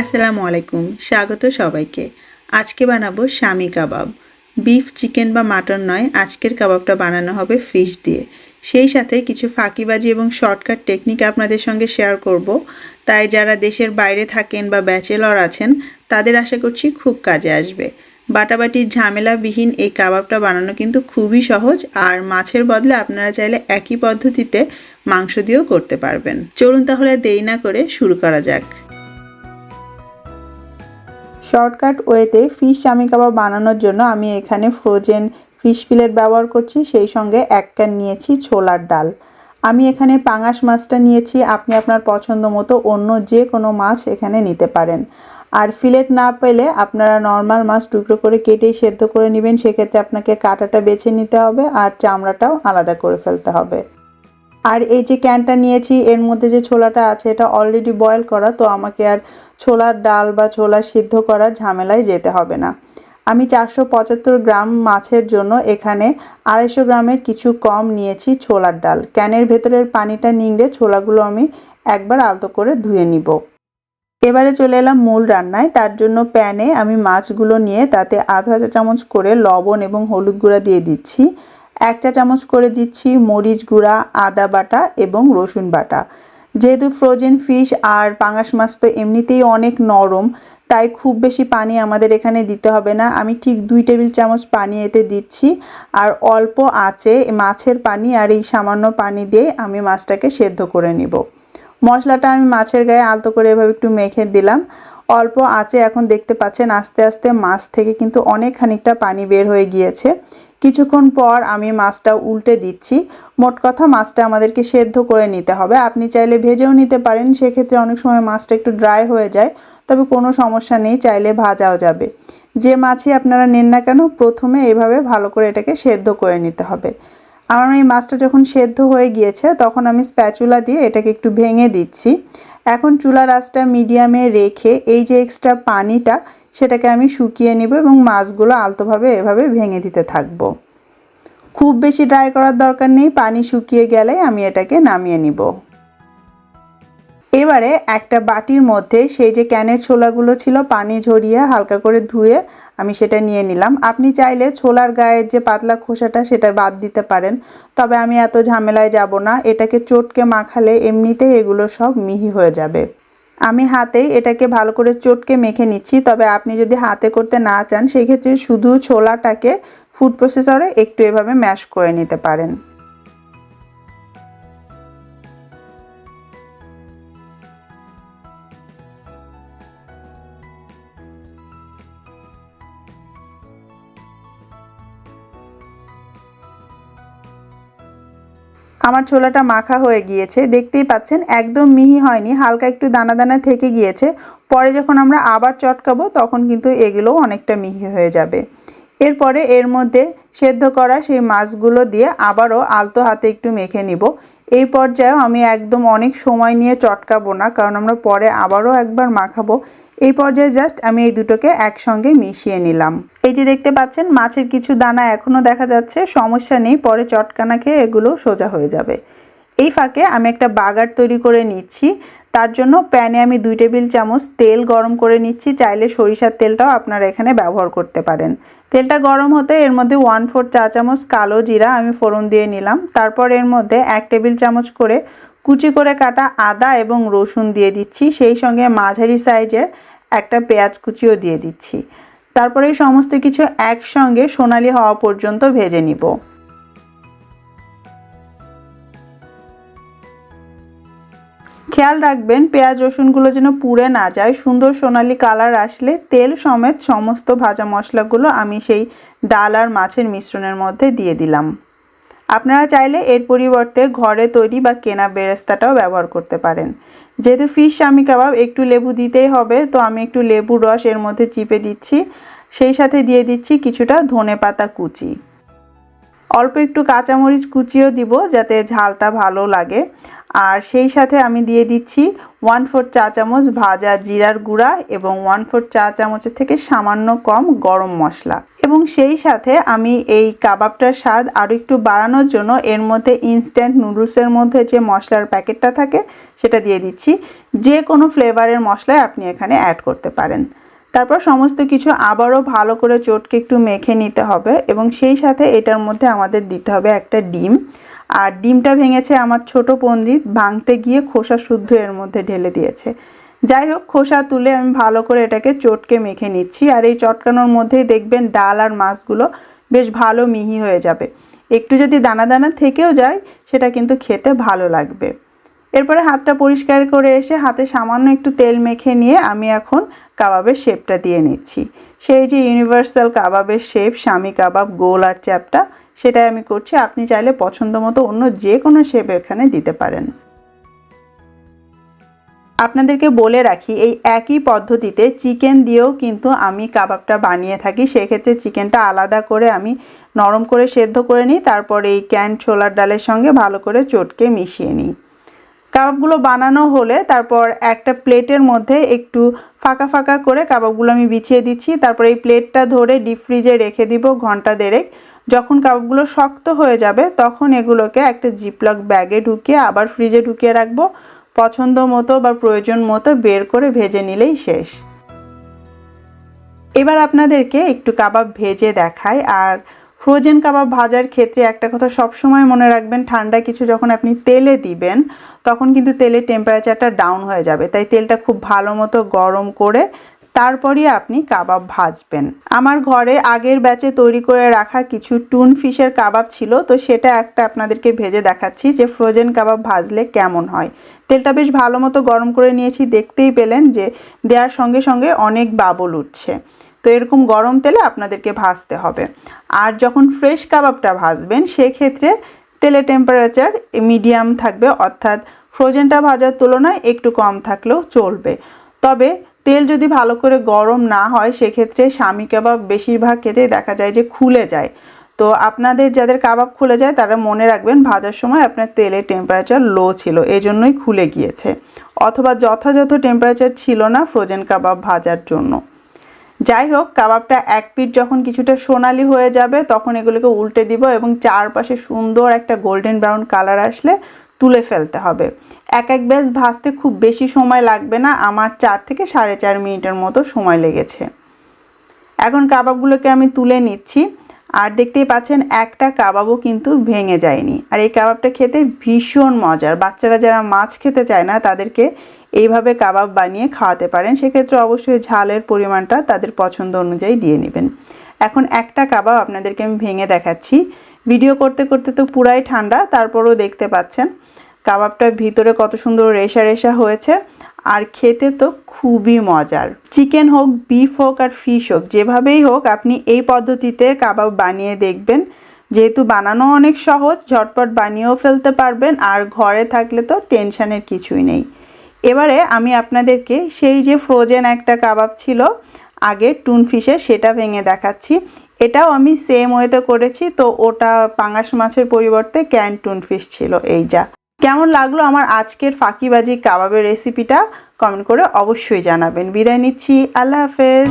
আসসালামু আলাইকুম, স্বাগত সবাইকে। আজকে বানাবো স্বামী কাবাব। বিফ, চিকেন বা মাটন নয়, আজকের কাবাবটা বানানো হবে ফিশ দিয়ে। সেই সাথে কিছু ফাঁকিবাজি এবং শর্টকাট টেকনিক আপনাদের সঙ্গে শেয়ার করব। তাই যারা দেশের বাইরে থাকেন বা ব্যাচেলর আছেন, তাদের আশা করছি খুব কাজে আসবে। বাটাবাটির ঝামেলাবিহীন এই কাবাবটা বানানো কিন্তু খুবই সহজ, আর মাছের বদলে আপনারা চাইলে একই পদ্ধতিতে মাংস দিয়েও করতে পারবেন। চলুন তাহলে দেরি না করে শুরু করা যাক। শর্টকাট ওয়েতে ফিশ চামি কাবাব বানানোর জন্য আমি এখানে ফ্রোজেন ফিশ ফিলেট ব্যবহার করছি, সেই সঙ্গে এক ক্যান নিয়েছি ছোলার ডাল। আমি এখানে পাঙাশ মাছটা নিয়েছি, আপনি আপনার পছন্দ মতো অন্য যে কোনো মাছ এখানে নিতে পারেন। আর ফিলেট না পেলে আপনারা নর্মাল মাছ টুকরো করে কেটেই সেদ্ধ করে নেবেন, সেক্ষেত্রে আপনাকে কাঁটাটা বেছে নিতে হবে আর চামড়াটাও আলাদা করে ফেলতে হবে। আর এই যে ক্যানটা নিয়েছি, এর মধ্যে যে ছোলাটা আছে, এটা অলরেডি বয়েল করা, তো আমাকে আর ছোলার ডাল বা ছোলা সিদ্ধ করার ঝামেলায় যেতে হবে না। আমি চারশো পঁচাত্তর গ্রাম মাছের জন্য এখানে আড়াইশো গ্রামের কিছু কম নিয়েছি ছোলার ডাল। ক্যানের ভেতরের পানিটা নিংড়ে ছোলাগুলো আমি একবার আলতো করে ধুয়ে নিব। এবারে চলে এলাম মূল রান্নায়। তার জন্য প্যানে আমি মাছগুলো নিয়ে তাতে আধা চা চামচ করে লবণ এবং হলুদ গুঁড়া দিয়ে দিচ্ছি। এক চা চামচ করে দিচ্ছি মরিচ গুঁড়া, আদা বাটা এবং রসুন বাটা। যেহেতু ফ্রোজেন ফিশ আর পাঙাশ মাছ তো এমনিতেই অনেক নরম, তাই খুব বেশি পানি আমাদের এখানে দিতে হবে না। আমি ঠিক দুই টেবিল চামচ পানি এতে দিচ্ছি, আর অল্প আঁচে মাছের পানি আর এই সামান্য পানি দিয়ে আমি মাছটাকে সেদ্ধ করে নিব। মশলাটা আমি মাছের গায়ে আলতো করে এভাবে একটু মেখে দিলাম। অল্প আঁচে এখন দেখতে পাচ্ছেন আস্তে আস্তে মাছ থেকে কিন্তু অনেক খানিকটা পানি বের হয়ে গিয়েছে। কিছুক্ষণ পর আমি মাছটা উল্টে দিচ্ছি। মোট কথা মাছটা আমাদেরকে সেদ্ধ করে নিতে হবে। আপনি চাইলে ভেজেও নিতে পারেন, সেক্ষেত্রে অনেক সময় মাছটা একটু ড্রাই হয়ে যায়, তবে কোনো সমস্যা নেই, চাইলে ভাজাও যাবে। যে মাছই আপনারা নেন না কেন, প্রথমে এভাবে ভালো করে এটাকে সেদ্ধ করে নিতে হবে। আমার এই মাছটা যখন সেদ্ধ হয়ে গিয়েছে, তখন আমি স্প্যাচুলা দিয়ে এটাকে একটু ভেঙে দিচ্ছি। এখন চুলার আঁচটা মিডিয়ামে রেখে এই যে এক্সট্রা পানিটা, সেটাকে আমি শুকিয়ে নেব এবং মাছগুলো আলতোভাবে এভাবে ভেঙে দিতে থাকব। খুব বেশি ড্রাই করার দরকার নেই, পানি শুকিয়ে গেলে আমি এটাকে নামিয়ে নিব। এবারে একটা বাটির মধ্যে সেই যে ক্যানের ছোলাগুলো ছিল, পানি ঝরিয়ে হালকা করে ধুয়ে আমি সেটা নিয়ে নিলাম। আপনি চাইলে ছোলার গায়ের যে পাতলা খোসাটা, সেটা বাদ দিতে পারেন। তবে আমি এত ঝামেলায় যাব না, এটাকে চটকে মাখালে এমনিতেই এগুলো সব মিহি হয়ে যাবে। আমি হাতেই এটাকে ভালো করে চটকে মেখে নিচ্ছি, তবে আপনি যদি হাতে করতে না চান, সেক্ষেত্রে শুধু ছোলাটাকে ফুড প্রসেসরে একটু এভাবে ম্যাশ করে নিতে পারেন। আমার ছোলাটা মাখা হয়ে গিয়েছে, দেখতেই পাচ্ছেন একদম মিহি হয়নি, হালকা একটু দানা দানা থেকে গিয়েছে। পরে যখন আমরা আবার চটকাবো, তখন কিন্তু এগুলোও অনেকটা মিহি হয়ে যাবে। এরপরে এর মধ্যে সেদ্ধ করা সেই মাছগুলো দিয়ে আবারও আলতো হাতে একটু মেখে নিব। এই পর্যায়েও আমি একদম অনেক সময় নিয়ে চটকাবো না, কারণ আমরা পরে আবারও একবার মাখাবো। এই পর্যায়ে জাস্ট আমি এই দুটোকে একসঙ্গে মিশিয়ে নিলাম। এই যে দেখতে পাচ্ছেন, মাছের কিছু দানা এখনও দেখা যাচ্ছে, সমস্যা নেই, পরে চটকানা খেয়ে এগুলো সোজা হয়ে যাবে। এই ফাঁকে আমি একটা বাগার তৈরি করে নিচ্ছি। তার জন্য প্যানে আমি দুই টেবিল চামচ তেল গরম করে নিচ্ছি। চাইলে সরিষার তেলটাও আপনারা এখানে ব্যবহার করতে পারেন। তেলটা গরম হতে এর মধ্যে ওয়ান ফোর চা চামচ কালো জিরা আমি ফোড়ন দিয়ে নিলাম। তারপর এর মধ্যে এক টেবিল চামচ করে কুচি করে কাটা আদা এবং রসুন দিয়ে দিচ্ছি। সেই সঙ্গে মাঝারি সাইজের একটা পেঁয়াজ কুচিও দিয়ে দিচ্ছি। তারপরে এই সমস্ত কিছু একসঙ্গে সোনালি হওয়া পর্যন্ত ভেজে নিব। খেয়াল রাখবেন, পেঁয়াজ রসুনগুলো যেন পুড়ে না যায়। সুন্দর সোনালি কালার আসলে তেল সমেত সমস্ত ভাজা মশলাগুলো আমি সেই ডাল আর মাছের মিশ্রণের মধ্যে দিয়ে দিলাম। আপনারা চাইলে এর পরিবর্তে ঘরে তৈরি বা কেনা বেরেস্তাটাও ব্যবহার করতে পারেন। যেহেতু ফিশ স্বামী কাবাব, একটু লেবু দিতেই হবে, তো আমি একটু লেবুর রস এর মধ্যে চিপে দিচ্ছি। সেই সাথে দিয়ে দিচ্ছি কিছুটা ধনে পাতা কুচি। অল্প একটু কাঁচামরিচ কুচিও দিব যাতে ঝালটা ভালো লাগে। আর সেই সাথে আমি দিয়ে দিচ্ছি ওয়ান ফোর চা চামচ ভাজা জিরার গুঁড়া এবং ওয়ান ফোর চা চামচের থেকে সামান্য কম গরম মশলা। এবং সেই সাথে আমি এই কাবাবটার স্বাদ আরও একটু বাড়ানোর জন্য এর মধ্যে ইনস্ট্যান্ট নুডলসের মধ্যে যে মশলার প্যাকেটটা থাকে, সেটা দিয়ে দিচ্ছি। যে কোনো ফ্লেভারের মশলাই আপনি এখানে অ্যাড করতে পারেন। তারপর সমস্ত কিছু আবারও ভালো করে চটকে একটু মেখে নিতে হবে এবং সেই সাথে এটার মধ্যে আমাদের দিতে হবে একটা ডিম। আর ডিমটা ভেঙেছে আমার ছোট পণ্ডিত ভাঙতে গিয়ে খোসা শুদ্ধ এর মধ্যে ঢেলে দিয়েছে। যাই হোক, খোসা তুলে আমি ভালো করে এটাকে চটকে মেখে নিচ্ছি। আর এই চটকানোর মধ্যেই দেখবেন ডাল আর মাছগুলো বেশ ভালো মিহি হয়ে যাবে। একটু যদি দানা দানা থেকেও যায়, সেটা কিন্তু খেতে ভালো লাগবে। এরপরে হাতটা পরিষ্কার করে এসে হাতে সামান্য একটু তেল মেখে নিয়ে আমি এখন কাবাবের শেপটা দিয়ে নিচ্ছি। সেই যে ইউনিভার্সাল কাবাবের শেপ, স্বামী কাবাব, গোল আর চ্যাপটা সেটাই আমি করছি। আপনি চাইলে পছন্দ মতো অন্য যে কোনো শেপ এখানে দিতে পারেন। আপনাদেরকে বলে রাখি, এই একই পদ্ধতিতে চিকেন দিয়েও কিন্তু আমি কাবাবটা বানিয়ে থাকি। সেক্ষেত্রে চিকেনটা আলাদা করে আমি নরম করে সেদ্ধ করে নিই, তারপর এই ক্যান ছোলার ডালের সঙ্গে ভালো করে চটকে মিশিয়ে নিই। কাবাবগুলো বানানো হলে তারপর একটা প্লেটের মধ্যে একটু ফাঁকা ফাঁকা করে কাবাবগুলো আমি বিছিয়ে দিচ্ছি। তারপর এই প্লেটটা ধরে ডিপ ফ্রিজে রেখে দিব ঘণ্টা দেড়েক। যখন কাবাবগুলো শক্ত হয়ে যাবে, তখন এগুলোকে একটা জিপলক ব্যাগে ঢুকিয়ে আবার ফ্রিজে ঢুকিয়ে রাখব। পছন্দ মতো বা প্রয়োজন মতো বের করে ভেজে নিলেই শেষ। এবার আপনাদেরকে একটু কাবাব ভেজে দেখাই। আর ফ্রোজেন কাবাব ভাজার ক্ষেত্রে একটা কথা সবসময় মনে রাখবেন ঠান্ডা কিছু যখন আপনি তেলে দিবেন, তখন কিন্তু তেলের টেম্পারেচারটা ডাউন হয়ে যাবে। তাই তেলটা খুব ভালো মতো গরম করে তারপরই আপনি কাবাব ভাজবেন। আমার ঘরে আগের ব্যাচে তৈরি করে রাখা কিছু টুন ফিশের কাবাব ছিল, তো সেটা একটা আপনাদেরকে ভেজে দেখাচ্ছি যে ফ্রোজেন কাবাব ভাজলে কেমন হয়। তেলটা বেশ ভালো মতো গরম করে নিয়েছি, দেখতেই পেলেন যে দেওয়ার সঙ্গে সঙ্গে অনেক বাবল উঠছে। তো এরকম গরম তেলে আপনাদেরকে ভাজতে হবে। আর যখন ফ্রেশ কাবাবটা ভাজবেন, সেক্ষেত্রে তেলের টেম্পারেচার মিডিয়াম থাকবে, অর্থাৎ ফ্রোজেনটা ভাজার তুলনায় একটু কম থাকলেও চলবে। তবে তেল যদি ভালো করে গরম না হয়, সেক্ষেত্রে স্বামী কাবাব বেশিরভাগ ক্ষেত্রে দেখা যায় যে খুলে যায়। তো আপনাদের যাদের কাবাব খুলে যায়, তারা মনে রাখবেন ভাজার সময় আপনার তেলের টেম্পারেচার লো ছিল এই জন্যই খুলে গিয়েছে। অথবা যথাযথ টেম্পারেচার ছিল না ফ্রোজেন কাবাব ভাজার জন্য। যাই হোক, কাবাবটা এক পিঠ যখন কিছুটা সোনালি হয়ে যাবে, তখন এগুলোকে উল্টে দিব এবং চারপাশে সুন্দর একটা গোল্ডেন ব্রাউন কালার আসলে তুলে ফেলতে হবে। এক এক ব্যাস ভাজতে খুব বেশি সময় লাগবে না, আমার চার থেকে সাড়ে চার মিনিটের মতো সময় লেগেছে। এখন কাবাবগুলোকে আমি তুলে নিচ্ছি, আর দেখতেই পাচ্ছেন একটা কাবাবও কিন্তু ভেঙে যায়নি। আর এই কাবাবটা খেতে ভীষণ মজার। বাচ্চারা যারা মাছ খেতে চায় না, তাদেরকে এইভাবে কাবাব বানিয়ে খাওয়াতে পারেন। সেক্ষেত্রে অবশ্যই ঝালের পরিমাণটা তাদের পছন্দ অনুযায়ী দিয়ে নেবেন। এখন একটা কাবাব আপনাদেরকে আমি ভেঙে দেখাচ্ছি। ভিডিও করতে করতে তো পুরাই ঠান্ডা, তারপরও দেখতে পাচ্ছেন কাবাবটার ভিতরে কত সুন্দর রেশা রেশা হয়েছে। আর খেতে তো খুবই মজার। চিকেন হোক বিফ হোক আর ফিশ হোক, যেভাবেই হোক, আপনি এই পদ্ধতিতে কাবাব বানিয়ে দেখবেন। যেহেতু বানানো অনেক সহজ, ঝটপট বানিয়েও ফেলতে পারবেন, আর ঘরে থাকলে তো টেনশানের কিছুই নেই। এবারে আমি আপনাদেরকে সেই যে ফ্রোজেন একটা কাবাব ছিল, আগে টুন ফিশের সেটা ভেঙে দেখাচ্ছি। এটাও আমি সেম ওয়েতে করেছি, তো ওটা পাঙাশ মাছের পরিবর্তে ক্যান টুন ফিশ ছিল, এই যা। কেমন লাগল আমার আজকের ফাঁকিবাজি কাবাবের রেসিপিটা কমেন্ট করে অবশ্যই জানাবেন। বিদায় নিচ্ছি। আল্লাহ হাফেজ।